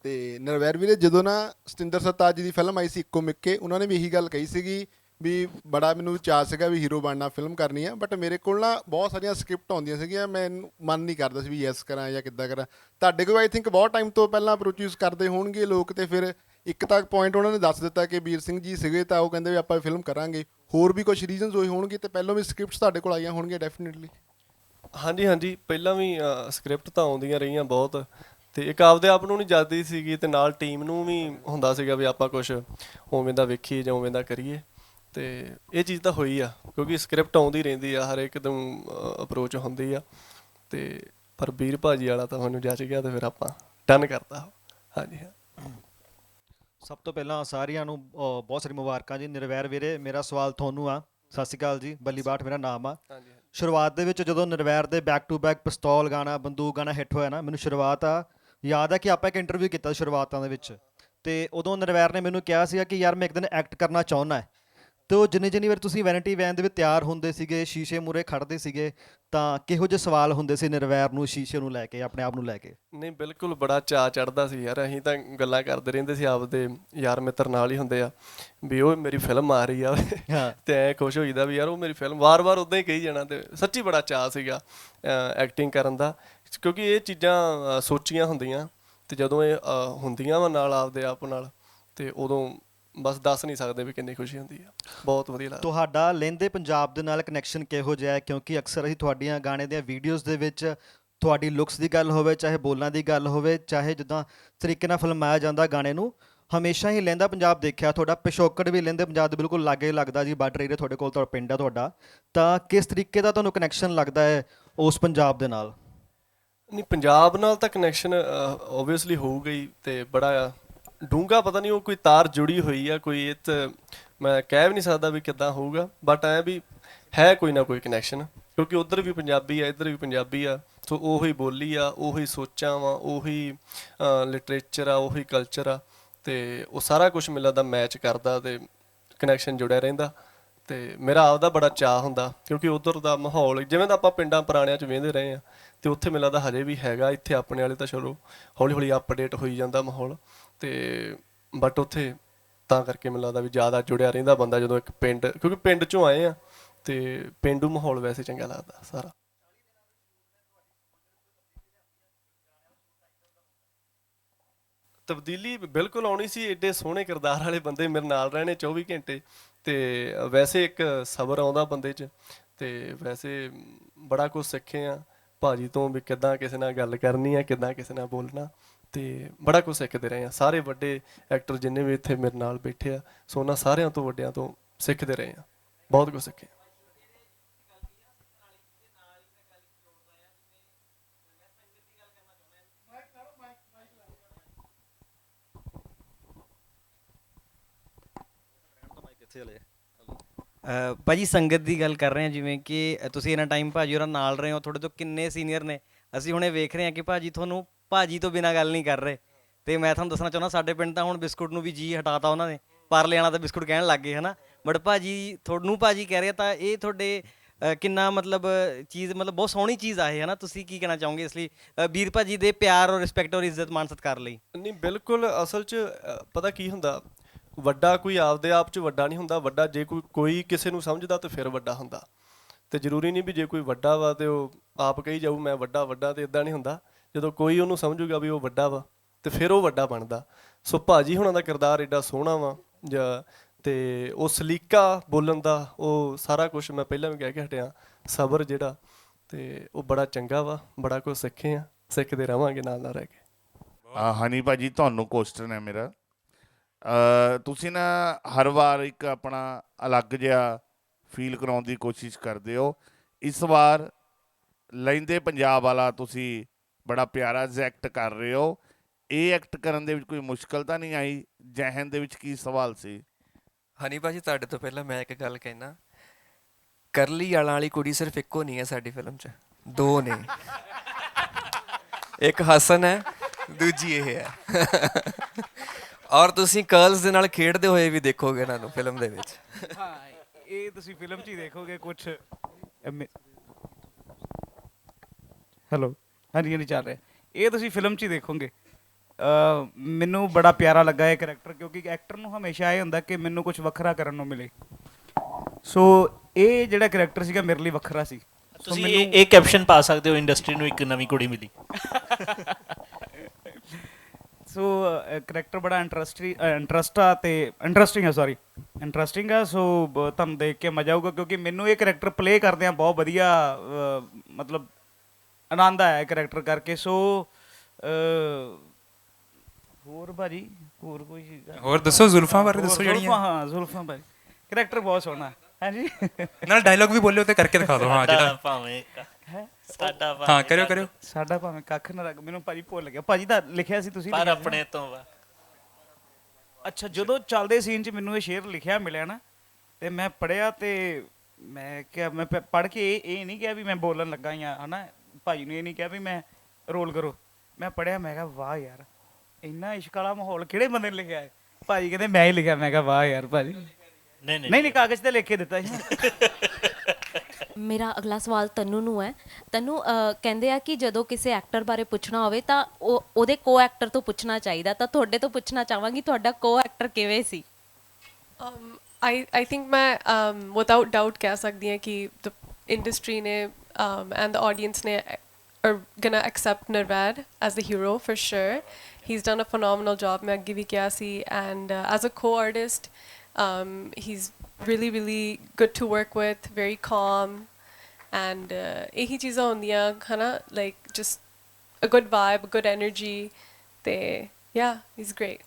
ਤੇ ਨਰਵੈਰ ਵੀਰੇ, ਜਦੋਂ ਨਾ ਸਤਿੰਦਰ ਸਰਤਾਜ ਜੀ ਦੀ ਫਿਲਮ ਆਈ ਸੀ ਇੱਕੋ ਮਿੱਕੇ, ਉਹਨਾਂ ਨੇ ਵੀ ਇਹੀ ਗੱਲ ਕਹੀ ਸੀਗੀ ਵੀ ਬੜਾ ਮੈਨੂੰ ਚਾਅ ਸੀਗਾ ਵੀ ਹੀਰੋ ਬਣਨਾ ਫਿਲਮ ਕਰਨੀ ਆ ਬਟ ਮੇਰੇ ਕੋਲ ਨਾ ਬਹੁਤ ਸਾਰੀਆਂ ਸਕ੍ਰਿਪਟ ਆਉਂਦੀਆਂ ਸੀਗੀਆਂ, ਮੈਂ ਮਨ ਨਹੀਂ ਕਰਦਾ ਸੀ ਵੀ ਯੈਸ ਕਰਾਂ ਜਾਂ ਕਿੱਦਾਂ ਕਰਾਂ। ਤੁਹਾਡੇ ਕੋਲ ਆਈ ਥਿੰਕ ਬਹੁਤ ਟਾਈਮ ਤੋਂ ਪਹਿਲਾਂ ਪ੍ਰੋਡਿਊਸ ਕਰਦੇ ਹੋਣਗੇ ਲੋਕ ਤੇ ਫਿਰ ਇੱਕ ਤੱਕ ਪੁਆਇੰਟ ਉਹਨਾਂ ਨੇ ਦੱਸ ਦਿੱਤਾ ਕਿ ਵੀਰ ਸਿੰਘ ਜੀ ਸੀਗੇ ਤਾਂ ਉਹ ਕਹਿੰਦੇ ਵੀ ਆਪਾਂ ਫਿਲਮ ਕਰਾਂਗੇ। ਹੋਰ ਵੀ ਕੁਝ ਰੀਜ਼ਨਸ ਹੋਏ ਹੋਣਗੇ ਤੇ ਪਹਿਲਾਂ ਵੀ ਸਕ੍ਰਿਪਟਸ ਤੁਹਾਡੇ ਕੋਲ ਆਈਆਂ ਹੋਣਗੀਆਂ ਡੈਫੀਨਿਟਲੀ ਹਾਂਜੀ ਹਾਂਜੀ। ਪਹਿਲਾਂ ਵੀ ਸਕ੍ਰਿਪਟ ਤਾਂ ਆਉਂਦੀਆਂ ਰਹੀਆਂ ਬਹੁਤ। ਤੇ ਇੱਕ ਆਪਦੇ ਆਪ ਨੂੰ ਨਹੀਂ ਜਾਂਦੀ ਸੀਗੀ ਤੇ ਨਾਲ ਟੀਮ ਨੂੰ ਵੀ ਹੁੰਦਾ ਸੀਗਾ ਵੀ ਆਪਾਂ ਕੁਝ ਉਵੇਂ ਦਾ ਵੇਖੀਏ ਜਾਂ ਉਵੇਂ ਦਾ ਕਰੀਏ। ਤੇ ਇਹ ਚੀਜ਼ ਤਾਂ ਹੋਈ ਆ ਕਿਉਂਕਿ ਸਕ੍ਰਿਪਟ ਆਉਂਦੀ ਰਹਿੰਦੀ ਆ ਹਰ ਇੱਕ ਨੂੰ ਅਪਰੋਚ ਹੁੰਦੀ ਆ। ਤੇ ਪਰ ਵੀਰ ਭਾਜੀ ਵਾਲਾ ਤਾਂ ਮੈਨੂੰ ਜੱਜ ਗਿਆ ਤੇ ਫਿਰ ਆਪਾਂ ਡਨ ਕਰਤਾ। ਹਾਂਜੀ ਹਾਂ। ਸਭ ਤੋਂ ਪਹਿਲਾਂ ਸਾਰਿਆਂ ਨੂੰ ਬਹੁਤ ਸਾਰੀ ਮੁਬਾਰਕਾਂ ਜੀ। ਨਿਰਵੈਰ ਵੀਰੇ ਮੇਰਾ ਸਵਾਲ ਤੁਹਾਨੂੰ ਆ। ਸਤਿ ਸ਼੍ਰੀ ਅਕਾਲ ਜੀ। ਬੱਲੀ ਬਾਠ ਮੇਰਾ ਨਾਮ ਆ। ਹਾਂਜੀ ਸ਼ੁਰੂਆਤ ਦੇ ਵਿੱਚ ਜਦੋਂ ਨਿਰਵੈਰ ਦੇ ਬੈਕ ਟੂ ਬੈਕ ਪਿਸਤੌਲ ਗਾਣਾ ਬੰਦੂਕ ਗਾਣਾ ਹਿੱਟ ਹੋਇਆ ਨਾ ਮੈਨੂੰ ਸ਼ੁਰੂਆਤ ਆ ਯਾਦ ਆ ਕਿ ਆਪਾਂ ਇੱਕ ਇੰਟਰਵਿਊ ਕੀਤਾ ਸ਼ੁਰੂਆਤਾਂ ਦੇ ਵਿੱਚ ਤੇ ਉਦੋਂ ਨਿਰਵੈਰ ਨੇ ਮੈਨੂੰ ਕਿਹਾ ਸੀਗਾ ਕਿ ਯਾਰ ਮੈਂ ਇੱਕ ਦਿਨ ਐਕਟ ਕਰਨਾ ਚਾਹੁੰਦਾ ਹੈ। ਤੇ ਉਹ ਜਿੰਨੀ ਜਿੰਨੀ ਵਾਰ ਤੁਸੀਂ ਵੈਨਿਟੀ ਵੈਨ ਦੇ ਵਿੱਚ ਤਿਆਰ ਹੁੰਦੇ ਸੀਗੇ ਸ਼ੀਸ਼ੇ ਮੂਰੇ ਖੜਦੇ ਸੀਗੇ ਤਾਂ ਕਿਹੋ ਜਿਹੇ ਸਵਾਲ ਹੁੰਦੇ ਸੀ ਨਿਰਵੈਰ ਨੂੰ ਸ਼ੀਸ਼ੇ ਨੂੰ ਲੈ ਕੇ ਆਪਣੇ ਆਪ ਨੂੰ ਲੈ ਕੇ? ਨਹੀਂ ਬਿਲਕੁਲ ਬੜਾ ਚਾਅ ਚੜਦਾ ਸੀ ਯਾਰ। ਅਸੀਂ ਤਾਂ ਗੱਲਾਂ ਕਰਦੇ ਰਹਿੰਦੇ ਸੀ ਆਪਦੇ ਯਾਰ ਮਿੱਤਰ ਨਾਲ ਹੀ ਹੁੰਦੇ ਆ ਵੀ ਉਹ ਮੇਰੀ ਫਿਲਮ ਆ ਰਹੀ ਆ ਹਾਂ। ਤੇ ਐ ਖੁਸ਼ ਹੋਈਦਾ ਵੀ ਯਾਰ ਉਹ ਮੇਰੀ ਫਿਲਮ ਵਾਰ-ਵਾਰ ਉਦਾਂ ਹੀ ਕਹੀ ਜਾਣਾ ਤੇ ਸੱਚੀ ਬੜਾ ਚਾਅ ਸੀਗਾ ਐਕਟਿੰਗ ਕਰਨ ਦਾ। ਕਿਉਂਕਿ ਇਹ ਚੀਜ਼ਾਂ ਸੋਚੀਆਂ ਹੁੰਦੀਆਂ ਤੇ ਜਦੋਂ ਇਹ ਹੁੰਦੀਆਂ ਵਾ ਨਾਲ ਆਪਦੇ ਆਪ ਨਾਲ, ਤੇ ਉਦੋਂ ਬਸ ਦੱਸ ਨਹੀਂ ਸਕਦੇ ਵੀ ਕਿੰਨੀ ਖੁਸ਼ੀ ਹੁੰਦੀ ਆ। ਬਹੁਤ ਵਧੀਆ ਲੱਗਦਾ। ਤੁਹਾਡਾ ਲਹਿੰਦੇ ਪੰਜਾਬ ਦੇ ਨਾਲ ਕਨੈਕਸ਼ਨ ਕਿਹੋ ਜਿਹਾ ਹੈ? ਕਿਉਂਕਿ ਅਕਸਰ ਅਸੀਂ ਤੁਹਾਡੀਆਂ ਗਾਣੇ ਦੀਆਂ ਵੀਡੀਓਜ਼ ਦੇ ਵਿੱਚ ਤੁਹਾਡੀ ਲੁੱਕਸ ਦੀ ਗੱਲ ਹੋਵੇ, ਚਾਹੇ ਬੋਲਾਂ ਦੀ ਗੱਲ ਹੋਵੇ, ਚਾਹੇ ਜਿੱਦਾਂ ਤਰੀਕੇ ਨਾਲ ਫਿਲਮਾਇਆ ਜਾਂਦਾ ਗਾਣੇ ਨੂੰ, ਹਮੇਸ਼ਾ ਹੀ ਲਹਿੰਦਾ ਪੰਜਾਬ ਦੇਖਿਆ। ਤੁਹਾਡਾ ਪਿਸ਼ੋਕੜ ਵੀ ਲਹਿੰਦੇ ਪੰਜਾਬ ਦੇ ਬਿਲਕੁਲ ਲਾਗੇ ਲੱਗਦਾ ਜੀ ਬਾਰਡਰ ਏਰੀਆ ਤੁਹਾਡੇ ਕੋਲ, ਤੁਹਾਡਾ ਪਿੰਡ ਆ ਤੁਹਾਡਾ। ਤਾਂ ਕਿਸ ਤਰੀਕੇ ਦਾ ਤੁਹਾਨੂੰ ਕਨੈਕਸ਼ਨ ਲੱਗਦਾ ਹੈ ਉਸ ਪੰਜਾਬ ਦੇ ਨਾਲ? ਨਹੀਂ, ਪੰਜਾਬ ਨਾਲ ਤਾਂ ਕਨੈਕਸ਼ਨ ਆਬਵੀਅਸਲੀ ਹੋਊਗਾ ਹੀ ਤੇ ਬੜਾ ਡੂੰਗਾ ਪਤਾ ਨਹੀਂ ਉਹ ਕੋਈ ਤਾਰ ਜੁੜੀ ਹੋਈ ਆ, ਕੋਈ ਇਹ ਤਾਂ ਮੈਂ ਕਹਿ ਵੀ ਨਹੀਂ ਸਕਦਾ ਵੀ ਕਿੱਦਾਂ ਹੋਊਗਾ ਬਟ ਐ ਵੀ ਹੈ ਕੋਈ ਨਾ ਕੋਈ ਕਨੈਕਸ਼ਨ ਕਿਉਂਕਿ ਉਧਰ ਵੀ ਪੰਜਾਬੀ ਆ, ਇੱਧਰ ਵੀ ਪੰਜਾਬੀ ਆ, ਸੋ ਉਹੀ ਬੋਲੀ ਆ, ਉਹੀ ਸੋਚਾਂ ਵਾ, ਉਹੀ ਲਿਟਰੇਚਰ ਆ, ਉਹੀ ਕਲਚਰ ਆ, ਤੇ ਉਹ ਸਾਰਾ ਕੁਝ ਮਿਲਦਾ ਦਾ ਮੈਚ ਕਰਦਾ ਤੇ ਕਨੈਕਸ਼ਨ ਜੁੜਿਆ ਰਹਿੰਦਾ, ਤੇ ਮੇਰਾ ਆਪਦਾ ਬੜਾ ਚਾਹ ਹੁੰਦਾ, ਕਿਉਂਕਿ ਉਧਰ ਦਾ ਮਾਹੌਲ, ਜਿਵੇਂ ਦਾ ਆਪਾਂ ਪਿੰਡਾਂ ਪੁਰਾਣਿਆਂ 'ਚ ਵੇਂਦੇ ਰਹੇ ਆ ਤੇ ਉੱਥੇ ਮੈਨੂੰ ਲੱਗਦਾ ਹਜੇ ਵੀ ਹੈਗਾ, ਇੱਥੇ ਆਪਣੇ ਵਾਲੇ ਤਾਂ ਚਲੋ ਹੌਲੀ ਹੌਲੀ ਅਪਡੇਟ ਹੋਈ ਜਾਂਦਾ ਮਾਹੌਲ, ਤੇ ਬਟ ਉੱਥੇ ਤਾਂ ਕਰਕੇ ਮੈਨੂੰ ਲੱਗਦਾ ਵੀ ਜ਼ਿਆਦਾ ਜੁੜਿਆ ਰਹਿੰਦਾ ਬੰਦਾ ਜਦੋਂ ਇੱਕ ਪਿੰਡ, ਕਿਉਂਕਿ ਪਿੰਡ 'ਚੋਂ ਆਏ ਆ, ਤੇ ਪਿੰਡੂ ਮਾਹੌਲ ਵੈਸੇ ਚੰਗਾ ਲੱਗਦਾ ਸਾਰਾ। ਤਬਦੀਲੀ ਬਿਲਕੁਲ ਆਉਣੀ ਸੀ, ਏਡੇ ਸੋਹਣੇ ਕਿਰਦਾਰ ਵਾਲੇ ਬੰਦੇ ਮੇਰੇ ਨਾਲ ਰਹਿਣੇ 24 ਘੰਟੇ, ਤੇ ਵੈਸੇ ਇੱਕ ਸਬਰ ਆਉਂਦਾ ਬੰਦੇ 'ਚ, ਤੇ ਵੈਸੇ ਬੜਾ ਕੁਝ ਸਿੱਖੇ ਆ। ਭਾਜੀ ਤੋਂ ਵੀ ਕਿੱਦਾਂ ਕਿਸੇ ਨਾਲ ਗੱਲ ਕਰਨੀ ਹੈ ਕਿੱਦਾਂ ਕਿਸੇ ਨਾਲ ਬੋਲਣਾ? ਤੇ ਬੜਾ ਕੁਝ ਸਿੱਖਦੇ ਰਹੇ ਆ। ਸਾਰੇ ਵੱਡੇ ਐਕਟਰ ਜਿੰਨੇ ਵੀ ਇੱਥੇ ਮੇਰੇ ਨਾਲ ਬੈਠੇ ਆ ਸੋ ਉਹਨਾਂ ਸਾਰਿਆਂ ਤੋਂ ਵੱਡਿਆਂ ਤੋਂ ਸਿੱਖਦੇ ਰਹੇ ਆ। ਬਹੁਤ ਕੁਝ ਸਿੱਖੇ ਅ, ਭਾਜੀ ਸੰਗਤ ਦੀ ਗੱਲ ਕਰ ਰਹੇ ਹਾਂ ਜਿਵੇਂ ਕਿ ਤੁਸੀਂ ਇਹਨਾਂ ਟਾਈਮ ਭਾਜੀ ਹੋਰਾਂ ਨਾਲ ਰਹੇ ਹੋ ਤੁਹਾਡੇ ਤੋਂ ਕਿੰਨੇ ਸੀਨੀਅਰ ਨੇ? ਅਸੀਂ ਹੁਣੇ ਵੇਖ ਰਹੇ ਹਾਂ ਕਿ ਭਾਜੀ ਤੁਹਾਨੂੰ ਭਾਜੀ ਤੋਂ ਬਿਨਾਂ ਗੱਲ ਨਹੀਂ ਕਰ ਰਹੇ। ਤੇ ਮੈਂ ਤੁਹਾਨੂੰ ਦੱਸਣਾ ਚਾਹੁੰਦਾ ਸਾਡੇ ਪਿੰਡ ਤਾਂ ਹੁਣ ਬਿਸਕੁਟ ਨੂੰ ਵੀ ਜੀ ਹਟਾਤਾ ਉਹਨਾਂ ਨੇ। ਪਾਰਲੇ ਆਣਾ ਤਾਂ ਬਿਸਕੁਟ ਕਹਿਣ ਲੱਗ ਗਏ ਹਨਾ? ਬਟ ਭਾਜੀ ਤੁਹਾਨੂੰ ਭਾਜੀ ਕਹਿ ਰਹੇ ਤਾਂ ਇਹ ਤੁਹਾਡੇ ਕਿੰਨਾ ਮਤਲਬ ਚੀਜ਼ ਮਤਲਬ ਬਹੁਤ ਸੋਹਣੀ ਚੀਜ਼ ਆ ਇਹ ਹਨਾ? ਤੁਸੀਂ ਕੀ ਕਹਿਣਾ ਚਾਹੋਗੇ ਇਸ ਲਈ? ਅ, ਵੀਰ ਭਾਜੀ ਦੇ ਪਿਆਰ ਔਰ ਰਿਸਪੈਕਟ ਔਰ ਇੱਜ਼ਤ ਮਾਨ ਸਤਿਕਾਰ ਲਈ। ਨਹੀਂ ਬਿਲਕੁਲ ਅਸਲ 'ਚ ਪਤਾ ਕੀ ਹੁੰਦਾ? ਵੱਡਾ ਕੋਈ ਆਪਦੇ ਆਪ 'ਚ ਵੱਡਾ ਨਹੀਂ ਹੁੰਦਾ, ਵੱਡਾ ਜੇ ਕੋਈ ਕੋਈ ਕਿਸੇ ਨੂੰ ਸਮਝਦਾ ਤਾਂ ਫਿਰ ਵੱਡਾ ਹੁੰਦਾ। ਤੇ ਜ਼ਰੂਰੀ ਨਹੀਂ ਵੀ ਜੇ ਕੋਈ ਵੱਡਾ ਵਾ ਤੇ ਉਹ ਆਪ ਕਹੀ ਜਾਊ, ਮੈਂ ਵੱਡਾ ਵੱਡਾ ਤੇ ਇਦਾਂ ਨਹੀਂ ਹੁੰਦਾ। ਜਦੋਂ ਕੋਈ ਉਹਨੂੰ ਸਮਝੂਗਾ ਵੀ ਉਹ ਵੱਡਾ ਵਾ, ਤੇ ਫਿਰ ਉਹ ਵੱਡਾ ਬਣਦਾ। ਸੋ ਭਾਜੀ ਹੁਣਾਂ ਦਾ ਕਿਰਦਾਰ ਏਡਾ ਸੋਹਣਾ ਵਾ, ਜਾਂ ਤੇ ਉਹ ਸਲੀਕਾ ਬੋਲਣ ਦਾ, ਉਹ ਸਾਰਾ ਕੁਝ ਮੈਂ ਪਹਿਲਾਂ ਵੀ ਕਹਿ ਕੇ ਹਟਿਆ, ਸਬਰ ਜਿਹੜਾ, ਤੇ ਉਹ ਬੜਾ ਚੰਗਾ ਵਾ, ਬੜਾ ਕੁਝ ਸਿੱਖੇ ਆ, ਸਿੱਖਦੇ ਰਵਾਂਗੇ ਨਾਲ ਨਾਲ ਰਹਿ ਕੇ। ਆ ਹਨੀ ਭਾਜੀ, ਤੁਹਾਨੂੰ ਕੁਐਸਚਨ ਹੈ ਮੇਰਾ। ਤੁਸੀਂ ਨਾ ਹਰ ਵਾਰ ਇੱਕ ਆਪਣਾ ਅਲੱਗ ਜਿਹਾ ਫੀਲ ਕਰਾਉਣ ਦੀ ਕੋਸ਼ਿਸ਼ ਕਰਦੇ ਹੋ। ਇਸ ਵਾਰ ਲੈਂਦੇ ਪੰਜਾਬ ਵਾਲਾ ਤੁਸੀਂ ਬੜਾ ਪਿਆਰਾ ਜਿਹਾ ਐਕਟ ਕਰ ਰਹੇ ਹੋ। ਇਹ ਐਕਟ ਕਰਨ ਦੇ ਵਿੱਚ ਕੋਈ ਮੁਸ਼ਕਲ ਤਾਂ ਨਹੀਂ ਆਈ? ਜਹਨ ਦੇ ਵਿੱਚ ਕੀ ਸਵਾਲ ਸੀ? ਹਨੀ ਭਾਜੀ, ਤੁਹਾਡੇ ਤੋਂ ਪਹਿਲਾਂ ਮੈਂ ਇੱਕ ਗੱਲ ਕਹਿਣਾ। ਕਰਲੀ ਵਾਲਾਂ ਵਾਲੀ ਕੁੜੀ ਸਿਰਫ ਇੱਕੋ ਨਹੀਂ ਹੈ ਸਾਡੀ ਫਿਲਮ 'ਚ। ਦੋ ਨੇ। ਇੱਕ ਹਸਨ ਹੈ, ਦੂਜੀ ਇਹ ਹੈ। ਔਰ ਤੁਸੀਂ ਕਰਲਸ ਦੇ ਨਾਲ ਖੇਡਦੇ ਹੋਏ ਵੀ ਦੇਖੋਗੇ ਇਹਨਾਂ ਨੂੰ ਫਿਲਮ ਦੇ ਵਿੱਚ। ਹਾਂ ਇਹ ਤੁਸੀਂ ਫਿਲਮ 'ਚ ਹੀ ਦੇਖੋਗੇ ਕੁਝ ਹੈਲੋ ਹਾਂਜੀ ਹਾਂਜੀ ਚੱਲ ਰਿਹਾ। ਇਹ ਤੁਸੀਂ ਫਿਲਮ 'ਚ ਹੀ ਦੇਖੋਗੇ। ਅ ਮੈਨੂੰ ਬੜਾ ਪਿਆਰਾ ਲੱਗਾ ਇਹ ਕੈਰੈਕਟਰ ਕਿਉਂਕਿ ਐਕਟਰ ਨੂੰ ਹਮੇਸ਼ਾ ਇਹ ਹੁੰਦਾ ਕਿ ਮੈਨੂੰ ਕੁਝ ਵੱਖਰਾ ਕਰਨ ਨੂੰ ਮਿਲੇ। ਸੋ ਇਹ ਜਿਹੜਾ ਕੈਰੈਕਟਰ ਸੀਗਾ ਮੇਰੇ ਲਈ ਵੱਖਰਾ ਸੀ। ਸੋ ਤੁਸੀਂ ਇਹ ਇਹ ਕੈਪਸ਼ਨ ਪਾ ਸਕਦੇ ਹੋ ਇੰਡਸਟਰੀ ਨੂੰ ਇੱਕ ਨਵੀਂ ਕੁੜੀ ਮਿਲੀ। ਸੋ ਕਰੈਕਟਰ ਬੜਾ ਇੰਟਰਸਟਿੰਗ ਇੰਟਰਸਟ ਆ ਤੇ ਇੰਟਰਸਟਿੰਗ ਆ ਸੌਰੀ ਇੰਟਰਸਟਿੰਗ ਆ ਸੋ ਤੁਹਾਨੂੰ ਦੇਖ ਕੇ ਮਜ਼ਾ ਆਊਗਾ ਕਿਉਂਕਿ ਮੈਨੂੰ ਇਹ ਕਰੈਕਟਰ ਪਲੇ ਕਰਦਿਆਂ ਬਹੁਤ ਵਧੀਆ ਮਤਲਬ ਆਨੰਦ ਆਇਆ ਕਰੈਕਟਰ ਕਰਕੇ ਸੋ ਹੋਰ ਭਾਜੀ ਹੋਰ ਕੋਈ? ਹੋਰ ਦੱਸੋ ਜ਼ੁਲਫਾਂ ਬਾਰੇ ਦੱਸੋ ਜਿਹੜੀਆਂ ਹਾਂ ਜ਼ੁਲਫਾਂ ਭਾਜੀ ਕਰੈਕਟਰ ਬਹੁਤ ਸੋਹਣਾ ਹਾਂਜੀ ਨਾਲ ਡਾਇਲੌਗ ਵੀ ਬੋਲਿਓ ਤੇ ਕਰਕੇ ਦਿਖਾ ਦਿਓ ਹਾਂ ਜਿਹੜਾ ਭਾਵੇਂ ਹੈ ਸਾਡਾ ਹਾਂ ਭਾਵੇਂ ਕਰਿਓ ਕਰਿਓ। ਸਾਡਾ ਭਾਵੇਂ ਕੱਖ ਨਾ ਲੱਗ ਮੈਨੂੰ ਭਾਜੀ ਭੁੱਲ ਗਿਆ। ਭਾਜੀ ਦਾ ਲਿਖਿਆ ਸੀ ਤੁਸੀਂ ਪਰ ਲਿਖਿਆ ਸੀ ਨਾ? ਆਪਣੇ ਤੋਂ ਵਾ। ਅੱਛਾ ਜਦੋਂ ਚੱਲਦੇ ਸੀਨ 'ਚ ਮੈਨੂੰ ਇਹ ਸ਼ੇਰ ਲਿਖਿਆ ਮਿਲਿਆ ਨਾ ਤੇ ਮੈਂ ਪੜਿਆ ਤੇ ਮੈਂ ਕਿਹਾ ਮੈਂ ਪੜ ਕੇ ਇਹ ਇਹ ਨਹੀਂ ਕਿਹਾ ਵੀ ਮੈਂ ਬੋਲਣ ਲੱਗਾ ਜਾਂ ਹਨਾ? ਭਾਈ ਨੂੰ ਇਹ ਨਹੀਂ ਕਿਹਾ ਵੀ ਮੈਂ ਰੋਲ ਕਰੋ। ਮੈਂ ਪੜਿਆ ਮੈਂ ਕਿਹਾ ਵਾਹ ਯਾਰ ਇੰਨਾ ਇਸ਼ਕ ਵਾਲਾ ਮਾਹੌਲ ਕਿਹੜੇ ਬੰਦੇ ਨੇ ਲਿਖਿਆ ਹੈ? ਭਾਜੀ ਕਹਿੰਦੇ ਮੈਂ ਹੀ ਲਿਖਿਆ ਮੈਂ ਕਿਹਾ ਵਾਹ ਯਾਰ ਭਾਜੀ। ਨਹੀਂ। ਨਹੀਂ ਨਹੀਂ ਕਾਗਜ਼ ਤੇ ਲਿਖ ਕੇ ਦਿੱਤਾ ਸੀ। ਮੇਰਾ ਅਗਲਾ ਸਵਾਲ ਤਨੂ ਨੂੰ ਹੈ ਤਨੂ ਅਹ, ਕਹਿੰਦੇ ਆ ਕਿ ਜਦੋਂ ਕਿਸੇ ਐਕਟਰ ਬਾਰੇ ਪੁੱਛਣਾ ਹੋਵੇ ਤਾਂ ਉਹ ਉਹਦੇ ਕੋ ਐਕਟਰ ਤੋਂ ਪੁੱਛਣਾ ਚਾਹੀਦਾ ਤਾਂ ਤੁਹਾਡੇ ਤੋਂ ਪੁੱਛਣਾ ਚਾਹਾਂਗੀ ਤੁਹਾਡਾ ਕੋ ਐਕਟਰ ਕਿਵੇਂ ਸੀ um, I I think मैं um, without doubt कह सकती हैं कि the industry ने um, and the audience ने are gonna accept Nirvad as the hero for sure. He's done a phenomenal job. मैं अगे भी किया सी and uh, as a co-artist, um, he's really really good to work with. Very calm. And uh, ਇਹੀ ਚੀਜ਼ਾਂ ਹੁੰਦੀਆਂ ਹਨਾ like just a good vibe, a good energy. ਤੇ yeah, he's great.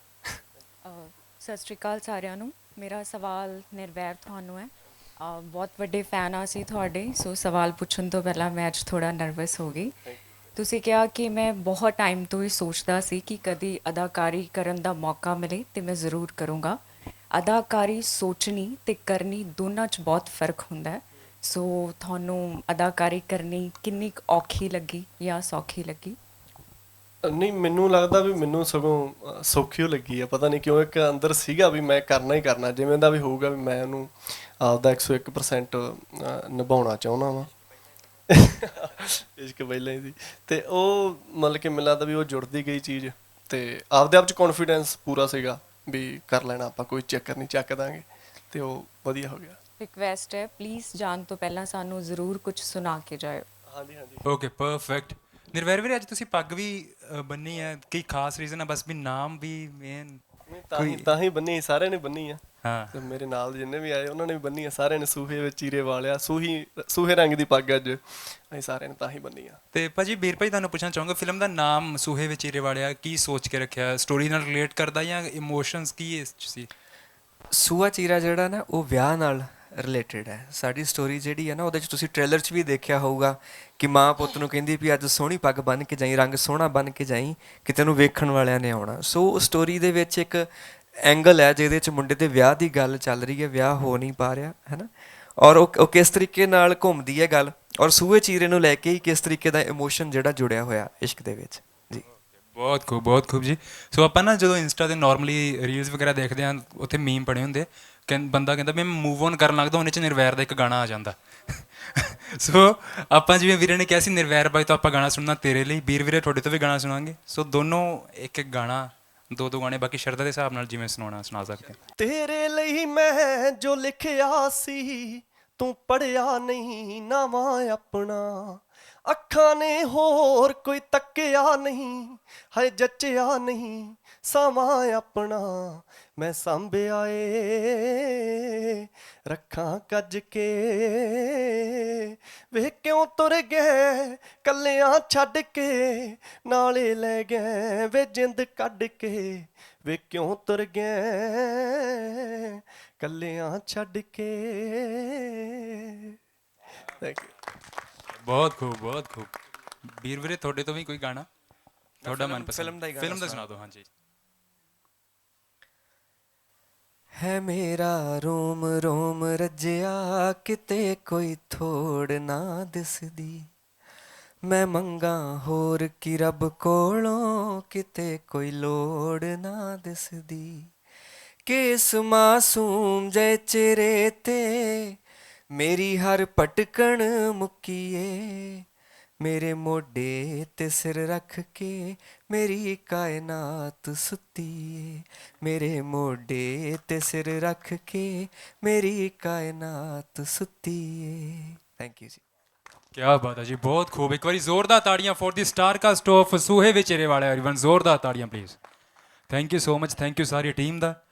ਅਹ ਸਤਿ ਸ਼੍ਰੀ ਅਕਾਲ ਸਾਰਿਆਂ ਨੂੰ। ਮੇਰਾ ਸਵਾਲ ਨਿਰਵੈਰ ਤੁਹਾਨੂੰ ਹੈ। ਬਹੁਤ ਵੱਡੇ ਫੈਨ ਆ ਅਸੀਂ ਤੁਹਾਡੇ। ਸੋ ਸਵਾਲ ਪੁੱਛਣ ਤੋਂ ਪਹਿਲਾਂ ਮੈਂ ਅੱਜ ਥੋੜਾ ਨਰਵਸ ਹੋ ਗਈ। ਤੁਸੀਂ ਕਿਹਾ ਕਿ ਮੈਂ ਬਹੁਤ ਟਾਈਮ ਤੋਂ ਇਹ ਸੋਚਦਾ ਸੀ ਕਿ ਕਦੀ ਅਦਾਕਾਰੀ ਕਰਨ ਦਾ ਮੌਕਾ ਮਿਲੇ ਤੇ ਮੈਂ ਜ਼ਰੂਰ ਕਰੂੰਗਾ। ਅਦਾਕਾਰੀ ਸੋਚਣੀ ਤੇ ਕਰਨੀ ਦੋਨਾਂ 'ਚ ਬਹੁਤ ਫ਼ਰਕ ਹੁੰਦਾ ਹੈ। ਸੋ ਤੁਹਾਨੂੰ ਅਦਾਕਾਰੀ ਕਰਨੀ ਕਿੰਨੀ ਕੁ ਔਖੀ ਲੱਗੀ ਜਾਂ ਸੌਖੀ ਲੱਗੀ? ਨਹੀਂ, ਮੈਨੂੰ ਲੱਗਦਾ ਵੀ ਮੈਨੂੰ ਸਗੋਂ ਸੌਖੀ ਓ ਲੱਗੀ ਆ। ਪਤਾ ਨਹੀਂ ਕਿਉਂ ਇੱਕ ਅੰਦਰ ਸੀਗਾ ਵੀ ਮੈਂ ਕਰਨਾ ਹੀ ਕਰਨਾ। ਜਿਵੇਂ ਦਾ ਵੀ ਹੋਊਗਾ ਵੀ ਮੈਂ ਉਹਨੂੰ ਆਪਦਾ 101% ਨਿਭਾਉਣਾ ਚਾਹੁੰਦਾ ਵਾਂ। ਇਸ਼ਕ ਪਹਿਲਾਂ ਹੀ ਤੇ ਉਹ ਮਤਲਬ ਕਿ ਮੈਨੂੰ ਲੱਗਦਾ ਵੀ ਉਹ ਜੁੜਦੀ ਗਈ ਚੀਜ਼। ਤੇ ਆਪਦੇ ਆਪ ਚ ਕੌਨਫੀਡੈਂਸ ਪੂਰਾ ਸੀਗਾ। ਵੀ ਕਰ ਲੈਣਾ ਆਪਾਂ ਕੋਈ ਚੱਕਰ ਨਹੀਂ ਚੱਕ ਦਾਂਗੇ। ਤੇ ਉਹ ਵਧੀਆ ਹੋ ਗਿਆ। ਰਿਕਵੈਸਟ ਹੈ ਪਲੀਜ਼ ਜਾਣ ਤੋਂ ਪਹਿਲਾਂ ਸਾਨੂੰ ਜ਼ਰੂਰ ਕੁਝ ਸੁਣਾ ਕੇ ਜਾਇਓ। ਹਾਂਜੀ ਹਾਂਜੀ। ਓਕੇ ਪਰਫੈਕਟ ਨਿਰਵੈਰ ਵੀਰੇ ਅੱਜ ਤੁਸੀਂ ਪੱਗ ਵੀ ਅ, ਬੰਨੀ ਹੈ ਕੀ ਖਾਸ ਰੀਜ਼ਨ ਹੈ ਬਸ ਵੀ ਨਾਮ ਵੀ ਮੇਨ ਨਹੀਂ, ਤਾਂ ਹੀ ਤਾਂ ਹੀ ਬੰਨੀ ਸਾਰਿਆਂ ਨੇ ਬੰਨੀ ਆ। ਹਾਂ। ਤੇ ਮੇਰੇ ਨਾਲ ਜਿੰਨੇ ਵੀ ਆਏ ਉਹਨਾਂ ਨੇ ਵੀ ਬੰਨੀ ਆ ਸਾਰਿਆਂ ਨੇ ਸੂਹੇ ਵਿੱਚ ਚੀਰੇ ਵਾਲਿਆ ਸੂਹੀ ਸੂਹੇ ਰੰਗ ਦੀ ਪੱਗ ਅੱਜ। ਅਸੀਂ ਸਾਰਿਆਂ ਨੇ ਤਾਂ ਹੀ ਬੰਨੀ ਆ ਤੇ ਭਾਜੀ ਵੀਰ ਭਾਈ ਤੁਹਾਨੂੰ ਪੁੱਛਣਾ ਚਾਹੂੰਗਾ ਫਿਲਮ ਦਾ ਨਾਮ ਸੂਹੇ ਵਿੱਚ ਹੀਰੇ ਵਾਲਿਆ ਕੀ ਸੋਚ ਕੇ ਰੱਖਿਆ? ਸਟੋਰੀ ਨਾਲ ਰਿਲੇਟ ਕਰਦਾ ਜਾਂ ਇਮੋਸ਼ਨਸ ਕੀ ਇਸ 'ਚ ਸੀ? ਸੂਆ ਚੀਰਾ ਜਿਹੜਾ ਨਾ ਉਹ ਵਿਆਹ ਨਾਲ ਰਿਲੇਟਡ ਹੈ। ਸਾਡੀ ਸਟੋਰੀ ਜਿਹੜੀ ਹੈ ਨਾ ਉਹਦੇ ਚ ਤੁਸੀਂ ਟ੍ਰੇਲਰ 'ਚ ਵੀ ਦੇਖਿਆ ਹੋਊਗਾ ਕਿ ਮਾਂ ਪੁੱਤ ਨੂੰ ਕਹਿੰਦੀ ਵੀ ਅੱਜ ਸੋਹਣੀ ਪੱਗ ਬੰਨ ਕੇ ਜਾਈ ਰੰਗ ਸੋਹਣਾ ਬੰਨ ਕੇ ਜਾਈ ਕਿ ਤੈਨੂੰ ਵੇਖਣ ਵਾਲਿਆਂ ਨੇ ਆਉਣਾ। ਸੋ ਸਟੋਰੀ ਦੇ ਵਿੱਚ ਇੱਕ ਐਂਗਲ ਹੈ ਜਿਹਦੇ ਚ ਮੁੰਡੇ ਦੇ ਵਿਆਹ ਦੀ ਗੱਲ ਚੱਲ ਰਹੀ ਹੈ, ਵਿਆਹ ਹੋ ਨਹੀਂ ਪਾ ਰਿਹਾ ਹੈ ਨਾ ਔਰ ਉਹ ਉਹ ਕਿਸ ਤਰੀਕੇ ਨਾਲ ਘੁੰਮਦੀ ਹੈ ਗੱਲ? ਔਰ ਸੂਹੇ ਚੀਰੇ ਨੂੰ ਲੈ ਕੇ ਹੀ ਕਿਸ ਤਰੀਕੇ ਦਾ ਇਮੋਸ਼ਨ ਜਿਹੜਾ ਜੁੜਿਆ ਹੋਇਆ ਇਸ਼ਕ ਦੇ ਵਿੱਚ? ਜੀ। ਬਹੁਤ ਖੂਬ ਬਹੁਤ ਖੂਬ ਜੀ। ਸੋ ਆਪਾਂ ਨਾ ਜਦੋਂ ਇੰਸਟਾ ਤੇ ਨਾਰਮਲੀ ਰੀਲਸ ਵਗੈਰਾ ਦੇਖਦੇ ਹਾਂ, ਉੱਥੇ ਮੀਮ ਪੜੇ ਹੁੰਦੇ। ਕਿ ਬੰਦਾ ਕਹਿੰਦਾ, ਮੈਂ ਮੂਵ ਔਨ ਕਰਨ ਲੱਗਦਾ, ਉਹਨੇ ਚ ਨਿਰਵੈਰ ਦਾ ਇੱਕ ਗਾਣਾ ਆ ਜਾਂਦਾ। ਸੋ ਆਪਾਂ ਜਿਵੇਂ ਵੀਰੇ ਨੇ ਕਿਹਾ ਸੀ, ਨਿਰਵੈਰ ਬਾਈ ਤੋਂ ਆਪਾਂ ਗਾਣਾ ਸੁਣਨਾ ਤੇਰੇ ਲਈ, ਵੀਰ ਵੀਰੇ ਤੁਹਾਡੇ ਤੋਂ ਵੀ ਗਾਣਾ ਸੁਣਾਂਗੇ। ਸੋ ਦੋਨੋਂ ਇੱਕ ਇੱਕ ਗਾਣਾ ਦੋ ਦੋ ਗਾਣੇ ਬਾਕੀ ਸ਼ਰਧਾ ਦੇ ਹਿਸਾਬ ਨਾਲ ਜਿਵੇਂ ਸੁਣਾਉਣਾ, ਸੁਣਾ ਸਕਦੇ ਤੇਰੇ ਲਈ ਮੈਂ ਜੋ ਲਿਖਿਆ ਸੀ, ਤੂੰ ਪੜਿਆ ਨਹੀਂ, ਨਾਵਾਂ ਆਪਣਾ। ਅੱਖਾਂ ਨੇ ਹੋਰ ਕੋਈ ਤੱਕਿਆ ਨਹੀਂ ਹੈ ਜੱਚਿਆ ਨਹੀਂ ਸਮਾਂ ਆਪਣਾ। ਮੈਂ ਸੰਭਿਆ ਏ ਰੱਖਾਂ ਕੱਜ ਕੇ। ਵੇ ਕਿਉਂ ਤੁਰ ਗਏ ਕੱਲਿਆਂ ਛੱਡ ਕੇ? ਨਾਲੇ ਲੈ ਗਏ ਵੇ ਜਿੰਦ ਕੱਢ ਕੇ। ਵੇ ਕਿਉਂ ਤੁਰ ਗਏ ਕੱਲਿਆਂ ਛੱਡ ਕੇ? ਥੈਂਕ ਯੂ ਬਹੁਤ ਖੂਬ ਬਹੁਤ ਖੂਬ। ਵੀਰ ਵੀਰੇ ਤੁਹਾਡੇ ਤੋਂ ਵੀ ਕੋਈ ਗਾਣਾ? ਤੁਹਾਡਾ ਮਨਪਸੰਦ? ਫਿਲਮ ਦਾ ਹੀ ਗਾਣਾ ਫਿਲਮ ਦਾ ਸੁਣਾ ਸੁਣਾ ਦਿਓ ਹਾਂਜੀ। ਹੈ ਮੇਰਾ ਰੋਮ ਰੋਮ ਰੱਜਿਆ, ਕਿਤੇ ਕੋਈ ਥੋੜ ਨਾ ਦਿਸਦੀ। ਮੈਂ ਮੰਗਾ ਹੋਰ ਕੀ ਰੱਬ ਕੋਲੋਂ, ਕਿਤੇ ਕੋਈ ਲੋੜ ਨਾ ਦਿਸਦੀ। ਕਿਸ ਮਾਸੂਮ ਜੈ ਚਿਹਰੇ ਤੇ, ਮੇਰੀ ਹਰ ਪਟਕਣ ਮੁੱਕੀਏ। ਮੇਰੇ ਮੋਢੇ ਤੇ ਸਿਰ ਰੱਖ ਕੇ ਮੇਰੀ ਕਾਇਨਾਤ ਸੁੱਤੀ ਏ ਮੇਰੇ ਮੋਢੇ ਤੇ ਸਿਰ ਰੱਖ ਕੇ ਮੇਰੀ ਕਾਇਨਾਤ ਸੁੱਤੀ ਏ ਥੈਂਕ ਯੂ ਜੀ। ਕੀ ਬਾਤ ਹੈ ਜੀ, ਬਹੁਤ ਖੂਬ। ਇੱਕ ਵਾਰੀ ਜ਼ੋਰਦਾਰ ਤਾੜੀਆਂ for the star cast of Suhe Vichere ਵਾਲਾ एवरीवन ਜ਼ੋਰਦਾਰ ਤਾੜੀਆਂ please thank you so much thank you sorry team the.